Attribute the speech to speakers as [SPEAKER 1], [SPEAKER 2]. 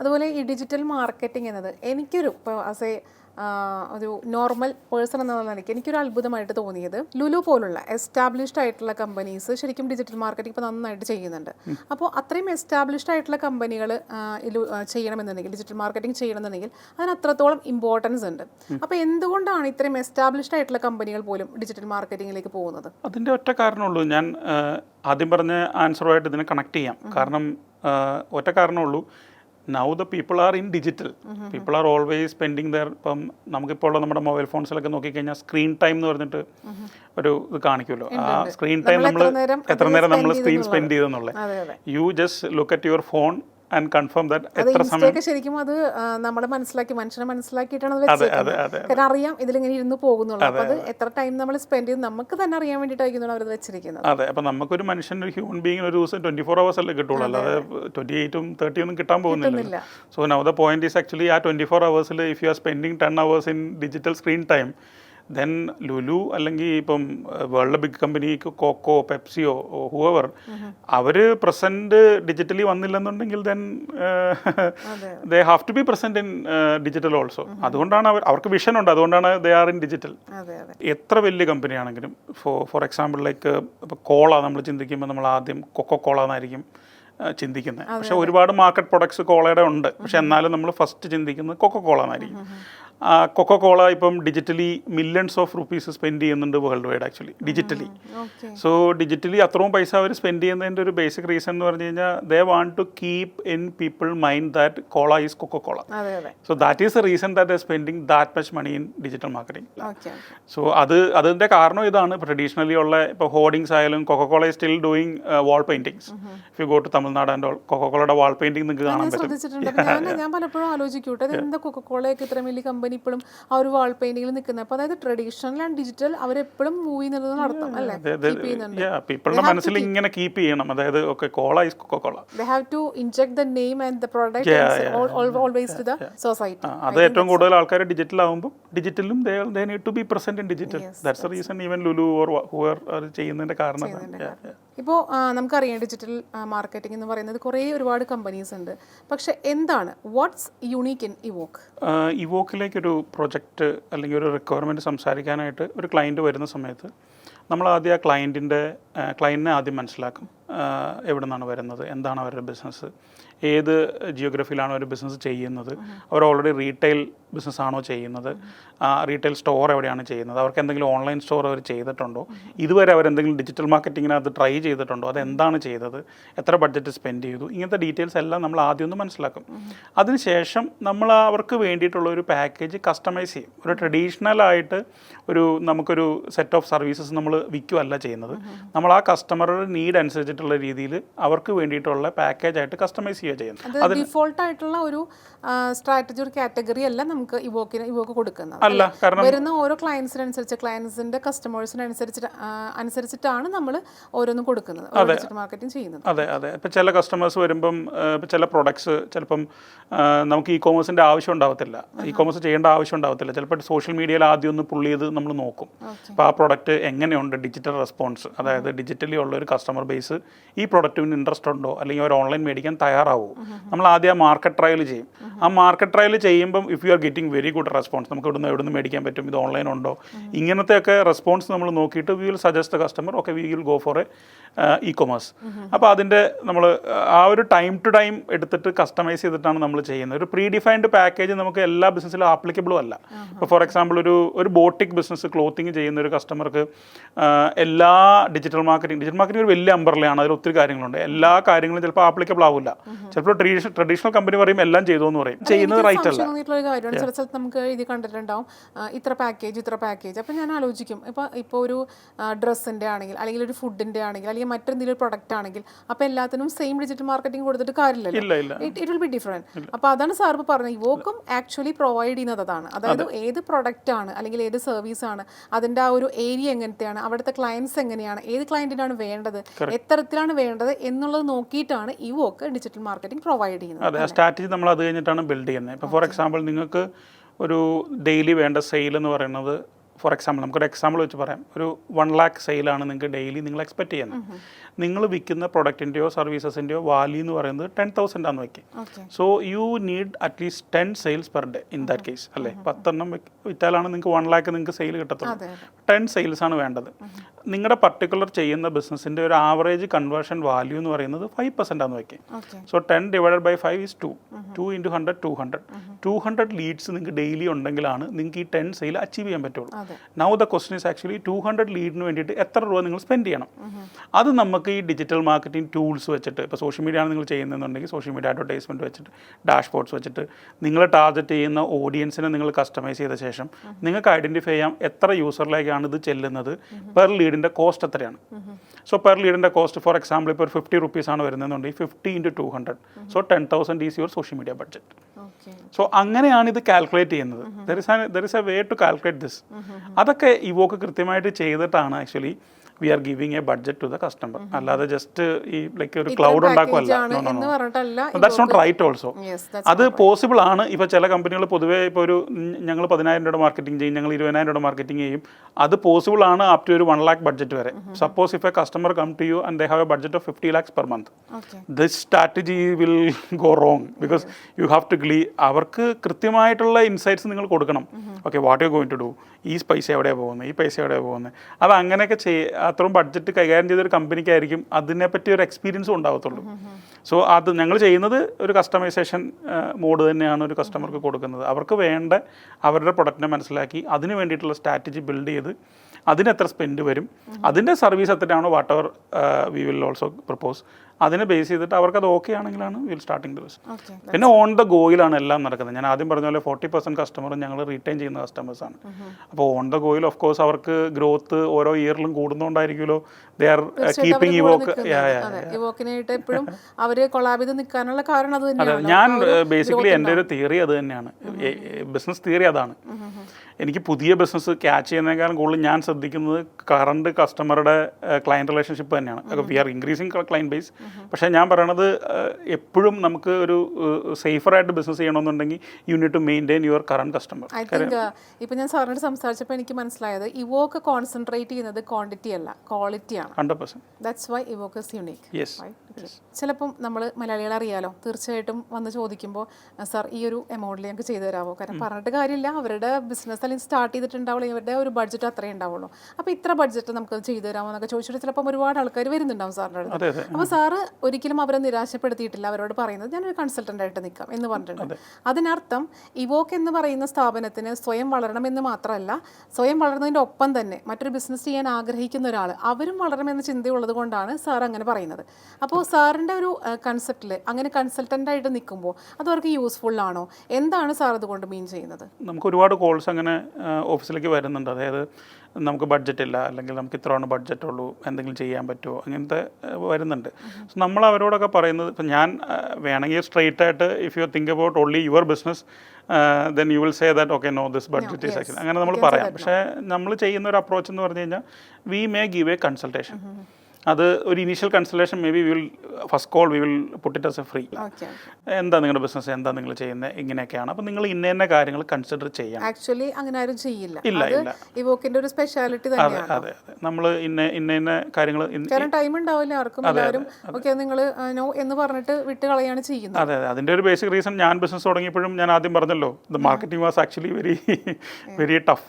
[SPEAKER 1] അതുപോലെ ഈ digital marketing എന്നത് എനിക്കൊരു ഇപ്പോൾ ആസ് എ ഒരു നോർമൽ പേഴ്സൺ എന്ന നിലയ്ക്ക് എനിക്കൊരു അത്ഭുതമായിട്ട് തോന്നിയത് ലുലു പോലുള്ള എസ്റ്റാബ്ലിഷ്ഡ് ആയിട്ടുള്ള കമ്പനീസ് ശരിക്കും ഡിജിറ്റൽ മാർക്കറ്റിംഗ് ഇപ്പോൾ നന്നായിട്ട് ചെയ്യുന്നുണ്ട്. അപ്പോൾ അത്രയും എസ്റ്റാബ്ലിഷ്ഡ് ആയിട്ടുള്ള കമ്പനികൾ ചെയ്യണമെന്നുണ്ടെങ്കിൽ ഡിജിറ്റൽ മാർക്കറ്റിംഗ് ചെയ്യണമെന്നുണ്ടെങ്കിൽ അതിന് അത്രത്തോളം ഇമ്പോർട്ടൻസ് ഉണ്ട്. അപ്പോൾ എന്തുകൊണ്ടാണ് ഇത്രയും എസ്റ്റാബ്ലിഷ്ഡ് ആയിട്ടുള്ള കമ്പനികൾ പോലും ഡിജിറ്റൽ മാർക്കറ്റിംഗിലേക്ക് പോകുന്നത്?
[SPEAKER 2] അതിന്റെ ഒറ്റ കാരണമുള്ളൂ. ഞാൻ ആദ്യം പറഞ്ഞ ആൻസറുമായിട്ട് ഇതിനെ കണക്ട് ചെയ്യാം. കാരണം ഒറ്റ കാരണമുള്ളൂ. Now the people are in digital people are always spending there ഇപ്പം നമുക്കിപ്പോൾ ഉള്ള നമ്മുടെ മൊബൈൽ ഫോൺസിലൊക്കെ നോക്കിക്കഴിഞ്ഞാൽ സ്ക്രീൻ ടൈം എന്ന് പറഞ്ഞിട്ട് ഒരു ഇത് കാണിക്കുമല്ലോ. ആ സ്ക്രീൻ ടൈം
[SPEAKER 1] നമ്മൾ എത്ര നേരം
[SPEAKER 2] നമ്മൾ screen spend ചെയ്തെന്നുള്ളത്. You just look at your phone and confirm that എത്ര സമയം
[SPEAKER 1] ശരിക്കും അത് നമ്മൾ മനസ്സിലാക്കി മനുഷ്യനെ മനസ്സിലാക്കിയിട്ടാണ് കാരണം അറിയാം ഇതിലിങ്ങനെ ഇരുന്ന് പോകുന്നുള്ളൂ. അപ്പോൾ അത് എത്ര ടൈം നമ്മൾ സ്പെൻഡ് ചെയ്ത് നമുക്ക് തന്നെ അറിയാൻ വേണ്ടിയിട്ടായിരിക്കും അവർ വെച്ചിരിക്കുന്നത്.
[SPEAKER 2] അതെ അപ്പോൾ നമുക്കൊരു മനുഷ്യൻ ഒരു ഹ്യൂമൻ ബീങ്ങിന് ഒരു ദിവസം ട്വന്റി ഫോർ അവേഴ്സ് അല്ലേ കിട്ടുള്ളൂ. അല്ലാതെ ട്വന്റി എയ്റ്റും തേർട്ടി ഒന്നും കിട്ടാൻ പോകുന്നില്ല. So now the point is actually ആ twenty four അവേഴ്സിൽ if you are spending ten hours in digital screen time then Lulu അല്ലെങ്കിൽ ഇപ്പം വേൾഡ് ബിഗ് കമ്പനി കോക്കോ പെപ്സിയോ ഹൂവർ അവർ present digitally വന്നില്ലെന്നുണ്ടെങ്കിൽ then. They have to be present in digital also അതുകൊണ്ടാണ് അവർ അവർക്ക് vision ഉണ്ട്. അതുകൊണ്ടാണ് ദേ ആർ ഇൻ ഡിജിറ്റൽ എത്ര വലിയ കമ്പനിയാണെങ്കിലും ഫോർ ഫോർ എക്സാമ്പിൾ ലൈക്ക് ഇപ്പോൾ കോള നമ്മൾ ചിന്തിക്കുമ്പോൾ നമ്മൾ ആദ്യം കൊക്കോ കോള എന്നായിരിക്കും ചിന്തിക്കുന്നത്. പക്ഷെ ഒരുപാട് മാർക്കറ്റ് പ്രൊഡക്ട്സ് കോളയുടെ ഉണ്ട്. പക്ഷെ എന്നാലും നമ്മൾ ഫസ്റ്റ് ചിന്തിക്കുന്നത് കൊക്കോ കോള എന്നായിരിക്കും കൊക്കോ കോള ഇപ്പം digitally millions of rupees spend ചെയ്യുന്നുണ്ട് world wide actually digitally so digitally അത്രയും പൈസ അവർ സ്പെൻഡ് ചെയ്യുന്നതിന്റെ ഒരു ബേസിക് റീസൺ എന്ന് പറഞ്ഞു കഴിഞ്ഞാൽ they want to keep in people mind that Cola is Coca Cola so that is a reason that the spending that much money in digital marketing so അത് അതിന്റെ കാരണം ഇതാണ്. ട്രഡീഷണലി ഉള്ള ഇപ്പോൾ ഹോർഡിങ്സ് ആയാലും Coca Cola still doing wall paintings if you go to Tamil Nadu and all കൊക്കോകോളയുടെ wall painting നിങ്ങൾക്ക് കാണാൻ പറ്റും.
[SPEAKER 1] ഞാൻ പലപ്പോഴും ആലോചിക്കൂട്ടെ എന്താ കൊക്കക്കോളയൊക്കെ ഇത്ര വലിയ കമ്പനി ഇപ്പോഴും ആ ഒരു വാൾ പെയിന്റിംഗിൽ നിൽക്കുന്നത് അപ്പോൾ അതായത് ട്രഡീഷണൽ ആൻഡ് ഡിജിറ്റൽ അവരെപ്പോഴും മൂവ് ചെയ്യുന്നത് നടത്തും അല്ലേ? കീപ്പ് ചെയ്യുന്നുണ്ട്.
[SPEAKER 2] പീപ്പിളുടെ മനസ്സിൽ ഇങ്ങനെ കീപ്പ് ചെയ്യണം. അതായത് okay Cola is Coca Cola
[SPEAKER 1] they they have to the
[SPEAKER 2] the
[SPEAKER 1] name
[SPEAKER 2] and
[SPEAKER 1] the product always to the society.
[SPEAKER 2] അത് ഏറ്റവും കൂടുതൽ ആൾക്കാർ ഡിജിറ്റൽ ആവുമ്പോൾ ഡിജിറ്റലും they they need to be present in digital that's the reason even Lulu or whoever അത് ചെയ്യുന്നതിന്റെ കാരണം ഇപ്പോ
[SPEAKER 1] ഇപ്പോൾ നമുക്കറിയാം ഡിജിറ്റൽ മാർക്കറ്റിംഗ് എന്ന് പറയുന്നത് കുറേ ഒരുപാട് കമ്പനീസ് ഉണ്ട്. പക്ഷെ എന്താണ്? വാട്ട്സ് യുണീക്ക് ഇൻ ഇവോക്ക്
[SPEAKER 2] ഇവോക്കിലേക്ക് ഒരു പ്രൊജക്റ്റ് അല്ലെങ്കിൽ ഒരു റിക്വയർമെന്റ് സംസാരിക്കാനായിട്ട് ഒരു ക്ലയന്റ് വരുന്ന സമയത്ത് നമ്മൾ ആദ്യം ആ ക്ലയന്റിന്റെ ക്ലയന്റിനെ ആദ്യം മനസ്സിലാക്കും എവിടെ നിന്നാണ് വരുന്നത് എന്താണ് അവരുടെ ബിസിനസ് ഏത് ജിയോഗ്രഫിയിലാണ് അവർ ബിസിനസ് ചെയ്യുന്നത് അവർ ഓൾറെഡി റീറ്റെയിൽ ബിസിനസ് ആണോ ചെയ്യുന്നത് റീറ്റെയിൽ സ്റ്റോർ എവിടെയാണ് ചെയ്യുന്നത് അവർക്ക് എന്തെങ്കിലും ഓൺലൈൻ സ്റ്റോർ അവർ ചെയ്തിട്ടുണ്ടോ ഇതുവരെ അവർ എന്തെങ്കിലും ഡിജിറ്റൽ മാർക്കറ്റിങ്ങിനകത്ത് ട്രൈ ചെയ്തിട്ടുണ്ടോ അത് എന്താണ് ചെയ്തത് എത്ര ബഡ്ജറ്റ് സ്പെൻഡ് ചെയ്തു ഇങ്ങനത്തെ ഡീറ്റെയിൽസ് എല്ലാം നമ്മൾ ആദ്യം ഒന്ന് മനസ്സിലാക്കും. അതിനുശേഷം നമ്മൾ അവർക്ക് വേണ്ടിയിട്ടുള്ള ഒരു പാക്കേജ് കസ്റ്റമൈസ് ചെയ്യും. ഒരു ട്രഡീഷണൽ ആയിട്ട് ഒരു നമുക്കൊരു സെറ്റ് ഓഫ് സർവീസസ് നമ്മൾ വിൽക്കുകയല്ല ചെയ്യുന്നത്. നമ്മൾ ആ കസ്റ്റമറുടെ നീഡ് അനുസരിച്ചിട്ടുള്ള രീതിയിൽ അവർക്ക് വേണ്ടിയിട്ടുള്ള പാക്കേജായിട്ട് കസ്റ്റമൈസ് ചെയ്യുക ചെയ്യുന്നത്
[SPEAKER 1] അത് ഡിഫോൾട്ട് ആയിട്ടുള്ള ഒരു സ്ട്രാറ്റജി ഒരു കാറ്റഗറി അല്ല നമുക്ക് ഇവോക്കിന് ഇവോക്ക് കൊടുക്കുന്നത്. വരുന്ന ഓരോ ക്ലയൻസിനനുസരിച്ച് ക്ലയൻസിന്റെ കസ്റ്റമേഴ്സിനനുസരിച്ച് അനുസരിച്ചിട്ടാണ് നമ്മൾ ഓരോന്നും കൊടുക്കുന്നത് മാർക്കറ്റിംഗ് ചെയ്യുന്നത്.
[SPEAKER 2] അതെ അതെ. ഇപ്പം ചില കസ്റ്റമേഴ്സ് വരുമ്പം ഇപ്പം ചില പ്രൊഡക്ട്സ് ചിലപ്പം നമുക്ക് ഇ കോമേഴ്സിന്റെ ആവശ്യം ഉണ്ടാവത്തില്ല. ഇ കോമേഴ്സ് ചെയ്യേണ്ട ആവശ്യം ഉണ്ടാവത്തില്ല. ചിലപ്പോൾ സോഷ്യൽ മീഡിയയിൽ ആദ്യം ഒന്ന് പുള്ളി ചെയ്ത് നമ്മൾ നോക്കും. അപ്പോൾ ആ പ്രൊഡക്റ്റ് എങ്ങനെയുണ്ട് ഡിജിറ്റൽ റെസ്പോൺസ് അതായത് ഡിജിറ്റലി ഉള്ള ഒരു കസ്റ്റമർ ബേസ് ഈ പ്രൊഡക്റ്റിന് ഇൻട്രസ്റ്റ് ഉണ്ടോ? അല്ലെങ്കിൽ അവർ ഓൺലൈൻ മേടിക്കാൻ തയ്യാറാവുമോ നമ്മൾ ആദ്യം ആ മാർക്കറ്റ് ട്രയൽ ചെയ്യും. ആ മാർക്കറ്റ് ട്രയൽ ചെയ്യുമ്പം if you are getting very good response നമുക്ക് ഇവിടുന്ന് എവിടെ നിന്ന് മേടിക്കാൻ പറ്റും? ഇത് ഓൺലൈൻ ഉണ്ടോ? ഇങ്ങനത്തെ ഒക്കെ റെസ്പോൺസ് നമ്മൾ നോക്കിയിട്ട് we will suggest customer okay we will go for a ecommerce അപ്പോൾ അതിന്റെ നമ്മൾ ആ ഒരു ടൈം ടു ടൈം എടുത്തിട്ട് കസ്റ്റമൈസ് ചെയ്തിട്ടാണ് നമ്മൾ ചെയ്യുന്നത്. ഒരു പ്രീ ഡിഫൈൻഡ് പാക്കേജ് നമുക്ക് എല്ലാ ബിസിനസ്സിലും ആപ്ലിക്കബിളും അല്ല. ഇപ്പോൾ ഫോർ എക്സാമ്പിൾ ഒരു ഒരു ബോട്ടിക് ബിസിനസ് ക്ലോത്തിങ് ചെയ്യുന്ന ഒരു കസ്റ്റമർക്ക് എല്ലാ ഡിജിറ്റൽ മാർക്കറ്റിംഗ് ഡിജിറ്റൽ മാർക്കറ്റിംഗ് ഒരു വലിയ അമ്പർലയാണ് അതിൽ ഒത്തിരി കാര്യങ്ങളുണ്ട്. എല്ലാ കാര്യങ്ങളും ചിലപ്പോൾ ആപ്ലിക്കബിൾ ആവില്ല. ചിലപ്പോൾ ട്രഡീഷണൽ കമ്പനി പറയും എല്ലാം ചെയ്തു എന്ന് പറയും. ചെയ്യുന്നത് റൈറ്റ് അല്ല.
[SPEAKER 1] ഒരു കാര്യമാണ്. ചില സ്ഥലത്ത് നമുക്ക് ഇത് കണ്ടിട്ടുണ്ടാവും. ഇത്ര പാക്കേജ് ഇത്ര പാക്കേജ് അപ്പോൾ ഞാൻ ആലോചിക്കും. ഇപ്പോൾ ഇപ്പോൾ ഒരു ഡ്രസ്സിന്റെ ആണെങ്കിൽ അല്ലെങ്കിൽ ഒരു ഫുഡിന്റെ ആണെങ്കിൽ അല്ലെങ്കിൽ മറ്റെന്തെങ്കിലും ഒരു പ്രൊഡക്റ്റ് ആണെങ്കിൽ അപ്പോൾ എല്ലാത്തിനും സെയിം ഡിജിറ്റൽ മാർക്കറ്റിംഗ് കൊടുത്തിട്ട് കാര്യമില്ലല്ലോ. ഇറ്റ് വിൽ ബി ഡിഫറെന്റ് അപ്പോൾ അതാണ് സാർ ഇപ്പോൾ പറഞ്ഞത്. ഇവോക്കും ആക്ച്വലി പ്രൊവൈഡ് ചെയ്യുന്നത് അതാണ് അതായത് ഏത് പ്രൊഡക്റ്റ് ആണ് അല്ലെങ്കിൽ ഏത് സർവീസ് ആണ് അതിന്റെ ആ ഒരു ഏരിയ എങ്ങനത്തെയാണ് അവിടുത്തെ ക്ലയൻസ് എങ്ങനെയാണ് ഏത് ക്ലയന്റിനാണ് വേണ്ടത് എത്തരത്തിലാണ് വേണ്ടത് എന്നുള്ളത് നോക്കിയിട്ടാണ് ഇവോക്ക് ഡിജിറ്റൽ മാർക്കറ്റിംഗ് പ്രൊവൈഡ് ചെയ്യുന്നത്.
[SPEAKER 2] സ്ട്രാറ്റജി നമ്മൾ അത് കഴിഞ്ഞിട്ടാണ് ബിൽഡ് ചെയ്യുന്നത്. ഇപ്പോൾ ഫോർ എക്സാമ്പിൾ നിങ്ങൾക്ക് ഒരു ഡെയിലി വേണ്ട സെയിൽ എന്ന് പറയുന്നത് ഫോർ എക്സാമ്പിൾ നമുക്കൊരു എക്സാമ്പിൾ വെച്ച് പറയാം. ഒരു വൺ ലാക്ക് സെയിലാണ് നിങ്ങൾക്ക് ഡെയിലി നിങ്ങൾ എക്സ്പെക്ട് ചെയ്യുന്നത്. നിങ്ങൾ വിൽക്കുന്ന പ്രൊഡക്റ്റിന്റെയോ സർവീസസിന്റെയോ വാല്യൂ എന്ന് പറയുന്നത് ടെൻ തൗസൻഡ് ആണെന്ന് വയ്ക്കും so you need at least ten sales per day in that case അല്ലേ? പത്തെണ്ണം വിറ്റ്- വിറ്റാലാണ് നിങ്ങൾക്ക് വൺ ലാക്ക് നിങ്ങൾക്ക് സെയിൽ കിട്ടത്തുള്ളൂ. ടെൻ സെയിൽസ് ആണ് വേണ്ടത്. നിങ്ങളുടെ പർട്ടിക്കുലർ ചെയ്യുന്ന ബിസിനസ്സിന്റെ ഒരു ആവറേജ് കൺവേർഷൻ വാല്യൂ എന്ന് പറയുന്നത് ഫൈവ് പെർസെന്റ് ആണെന്ന് വയ്ക്കും
[SPEAKER 1] okay
[SPEAKER 2] so ten divided by five is two two into hundred two hundred two hundred leads നിങ്ങൾക്ക് ഡെയിലി ഉണ്ടെങ്കിലാണ് നിങ്ങൾക്ക് ഈ ടെൻ സെയിൽ അച്ചീവ് ചെയ്യാൻ പറ്റുള്ളൂ. Now the question is actually two hundred ലീഡിന് വേണ്ടിയിട്ട് എത്ര രൂപ നിങ്ങൾ സ്പെൻഡ് ചെയ്യണം? അത് നമുക്ക് ഈ ഡിജിറ്റൽ മാർക്കറ്റിംഗ് ടൂൾസ് വെച്ചിട്ട് ഇപ്പോൾ സോഷ്യൽ മീഡിയ ആണ് നിങ്ങൾ ചെയ്യുന്നതെന്നുണ്ടെങ്കിൽ സോഷ്യൽ മീഡിയ അഡ്വർടൈസ്മെന്റ് വെച്ചിട്ട് ഡാഷ്ബോർഡ്സ് വെച്ചിട്ട് നിങ്ങൾ ടാർഗറ്റ് ചെയ്യുന്ന ഓഡിയൻസിനെ നിങ്ങൾ കസ്റ്റമൈസ് ചെയ്ത ശേഷം നിങ്ങൾക്ക് ഐഡന്റിഫൈ ചെയ്യാം എത്ര യൂസറിലേക്കാണ് ഇത് ചെല്ലുന്നത് പെർ ലീഡിന്റെ കോസ്റ്റ് എത്രയാണ്. സോ പെർ ലീഡിന്റെ കോസ്റ്റ് ഫോർ എക്സാമ്പിൾ ഇപ്പോൾ ഒരു ഫിഫ്റ്റി റുപ്പീസ് ആണ് വരുന്നതെന്നുണ്ടെങ്കിൽ fifty into two hundred so ten thousand is your social media budget
[SPEAKER 1] okay
[SPEAKER 2] so അങ്ങനെയാണ് ഇത് കാൽക്കുലേറ്റ് ചെയ്യുന്നത്. There is there is a way to calculate this അതൊക്കെ Evoke കൃത്യമായിട്ട് ചെയ്തിട്ടാണ് actually we are giving a budget to the customer അല്ലാതെ just ഈ like ഒരു cloud ഉണ്ടാക്കുമല്ല ദാറ്റ്സ് നോട്ട് റൈറ്റ് ഓൾസോ അത് പോസിബിൾ ആണ്. ഇപ്പോൾ ചില കമ്പനികൾ പൊതുവേ ഇപ്പോൾ ഒരു ഞങ്ങൾ പതിനായിരം രൂപ മാർക്കറ്റിംഗ് ചെയ്യും ഞങ്ങൾ ഇരുപതിനായിരം രൂപ മാർക്കറ്റിംഗ് ചെയ്യും. അത് പോസിബിൾ ആണ് അപ് ടു ഒരു വൺ ലാക്ക് ബഡ്ജറ്റ് വരെ. Suppose if a customer come to you and they have a budget of fifty lakhs per month this strategy will go wrong because you have to glee അവർക്ക് കൃത്യമായിട്ടുള്ള insights നിങ്ങൾ കൊടുക്കണം. Okay what you going to do ഈ പൈസ എവിടെയാണ് പോകുന്നത് ഈ പൈസ എവിടെയാണ് പോകുന്നത് അത് അങ്ങനെയൊക്കെ ചെയ്യ അത്രയും ബഡ്ജറ്റ് കൈകാര്യം ചെയ്തൊരു കമ്പനിക്കായിരിക്കും അതിനെപ്പറ്റി ഒരു എക്സ്പീരിയൻസും ഉണ്ടാകത്തുള്ളൂ സോ അത് ഞങ്ങൾ ചെയ്യുന്നത് ഒരു കസ്റ്റമൈസേഷൻ മോഡ് തന്നെയാണ് ഒരു കസ്റ്റമർക്ക് കൊടുക്കുന്നത്. അവർക്ക് വേണ്ട അവരുടെ പ്രൊഡക്റ്റിനെ മനസ്സിലാക്കി അതിന് വേണ്ടിയിട്ടുള്ള സ്ട്രാറ്റജി ബിൽഡ് ചെയ്ത് അതിന് എത്ര സ്പെൻഡ് വരും അതിന്റെ സർവീസ് എത്രയാണോ what are we will also propose അതിനെ ബേസ് ചെയ്തിട്ട് അവർക്ക് അത് ഓക്കെ ആണെങ്കിലാണ് വിൽ സ്റ്റാർട്ടിങ് ദിവസം പിന്നെ ഓൺ ദ ഗോയിലാണ് എല്ലാം നടക്കുന്നത്. ഞാൻ ആദ്യം പറഞ്ഞ പോലെ ഫോർട്ടി പെർസെന്റ് കസ്റ്റമറും ഞങ്ങൾ റീറ്റെയിൻ ചെയ്യുന്ന കസ്റ്റമേഴ്സാണ് അപ്പോൾ on the goal of course അവർക്ക് ഗ്രോത്ത് ഓരോ ഇയറിലും കൂടുന്നതുകൊണ്ടായിരിക്കുമല്ലോ ദേ ആർ കീപ്പിംഗ് ഇവോക്ക്
[SPEAKER 1] അതെ ഇവോക്കിനായിട്ട് എപ്പോഴും അവർ കൊളാബ് ചെയ്ത് നിൽക്കാനുള്ള കാരണം അത് തന്നെയാണ്.
[SPEAKER 2] ഞാൻ ബേസിക്കലി എന്റെ ഒരു തിയറി അത് തന്നെയാണ്. ബിസിനസ് തിയറി അതാണ്. എനിക്ക് പുതിയ ബിസിനസ് ക്യാച്ച് ചെയ്യുന്നതിനേക്കാളും കൂടുതൽ ഞാൻ ശ്രദ്ധിക്കുന്നത് കറണ്ട് കസ്റ്റമറുടെ ക്ലയന്റ് റിലേഷൻഷിപ്പ് തന്നെയാണ്. We are increasing client base പക്ഷേ ഞാൻ പറയണത് എപ്പോഴും നമുക്ക് ഒരു സേഫറായിട്ട് ബിസിനസ് ചെയ്യണമെന്നുണ്ടെങ്കിൽ you need to maintain your current customer
[SPEAKER 1] I think ഇപ്പൊ ഞാൻ സാറിനോട് സംസാരിച്ചപ്പോൾ എനിക്ക് മനസ്സിലായത് ഇവോക്ക് കോൺസെൻട്രേറ്റ് ചെയ്യുന്നത് ക്വാണ്ടിറ്റി അല്ല ക്വാളിറ്റിയാണ്
[SPEAKER 2] hundred percent
[SPEAKER 1] that's why Evoke is unique
[SPEAKER 2] yes
[SPEAKER 1] ചിലപ്പം നമ്മൾ മലയാളികൾ അറിയാലോ തീർച്ചയായിട്ടും വന്ന് ചോദിക്കുമ്പോൾ സാർ ഈ ഒരു എമൗണ്ടിൽ ഞങ്ങൾക്ക് ചെയ്തു തരാമോ കാരണം പറഞ്ഞിട്ട് കാര്യമില്ല. അവരുടെ ബിസിനസ് അല്ലെങ്കിൽ സ്റ്റാർട്ട് ചെയ്തിട്ടുണ്ടാവുള്ളൂ ഇവരുടെ ഒരു ബഡ്ജറ്റ് അത്രേ ഉണ്ടാവുള്ളൂ. അപ്പോൾ ഇത്ര ബഡ്ജറ്റ് നമുക്ക് ചെയ്തു തരാമോ എന്നൊക്കെ ചോദിച്ചിട്ട് ചിലപ്പം ഒരുപാട് ആൾക്കാർ വരുന്നുണ്ടാവും സാറിന്റെ അടുത്ത്. അപ്പോൾ സാറ് ഒരിക്കലും അവരെ നിരാശപ്പെടുത്തിയിട്ടില്ല. അവരോട് പറയുന്നത് ഞാനൊരു കൺസൾട്ടന്റ് ആയിട്ട് നിൽക്കാം എന്ന് പറഞ്ഞിട്ടുണ്ട്. അതിനർത്ഥം ഇവോക്ക് എന്ന് പറയുന്ന സ്ഥാപനത്തിന് സ്വയം വളരണമെന്ന് മാത്രമല്ല സ്വയം വളർന്നതിന്റെ ഒപ്പം തന്നെ മറ്റൊരു ബിസിനസ് ചെയ്യാൻ ആഗ്രഹിക്കുന്ന ഒരാൾ അവരും വളരണമെന്ന ചിന്തയുള്ളത് കൊണ്ടാണ് സാർ അങ്ങനെ പറയുന്നത്. അപ്പോൾ സാറിന്റെ ഒരു കൺസെപ്റ്റിൽ അങ്ങനെ കൺസൾട്ടന്റായിട്ട് നിൽക്കുമ്പോൾ അത് അവർക്ക് യൂസ്ഫുൾ ആണോ എന്താണ് സാർ അതുകൊണ്ട് മീൻ ചെയ്യുന്നത്? നമുക്ക്
[SPEAKER 2] ഒരുപാട് കോൾസ് അങ്ങനെ ഓഫീസിലേക്ക് വരുന്നുണ്ട്. അതായത് നമുക്ക് ബഡ്ജറ്റ് ഇല്ല അല്ലെങ്കിൽ നമുക്ക് ഇത്രയാണ് ബഡ്ജറ്റ് ഉള്ളൂ എന്തെങ്കിലും ചെയ്യാൻ പറ്റുമോ അങ്ങനത്തെ വരുന്നുണ്ട്. സോ നമ്മൾ അവരോടൊക്കെ പറയുന്നത് ഇപ്പം ഞാൻ വേണമെങ്കിൽ സ്ട്രെയിറ്റ് ആയിട്ട് if you think about only your business then you will say that okay no this budget is അങ്ങനെ നമ്മൾ പറയാം. പക്ഷേ നമ്മൾ ചെയ്യുന്ന ഒരു അപ്രോച്ച് എന്ന് പറഞ്ഞു കഴിഞ്ഞാൽ we may give a consultation അത് ഒരു initial consultation may be will first call we will put it as a free എന്താ നിങ്ങളുടെ ബിസിനസ് എന്താ നിങ്ങൾ ചെയ്യുന്നത്? ഇങ്ങനെയൊക്കെയാണ്. അപ്പം നിങ്ങൾ ഇന്ന ഇന്ന കാര്യങ്ങൾ കൺസിഡർ ചെയ്യാം
[SPEAKER 1] ആക്ച്വലി അങ്ങനെ ആരും ചെയ്യില്ല.
[SPEAKER 2] ഇല്ല, ഇല്ല.
[SPEAKER 1] ഇവോക്കിന്റെ ഒരു സ്പെഷ്യാലിറ്റി
[SPEAKER 2] അതെ അതെ അതെ. നമ്മൾ ഇന്ന ഇന്ന ഇന്ന കാര്യങ്ങൾ
[SPEAKER 1] കാരണം ടൈം ഉണ്ടാവില്ല ആർക്കും. എല്ലാവരും ഓക്കെ നിങ്ങൾ നോ എന്ന് പറഞ്ഞിട്ട് വിട്ട് കളയാണ് ചെയ്യുന്നത്.
[SPEAKER 2] അതെ അതെ. അതിന്റെ ഒരു ബേസിക് റീസൺ ഞാൻ ബിസിനസ് തുടങ്ങിയപ്പോഴും ഞാൻ ആദ്യം പറഞ്ഞല്ലോ the marketing was actually very very tough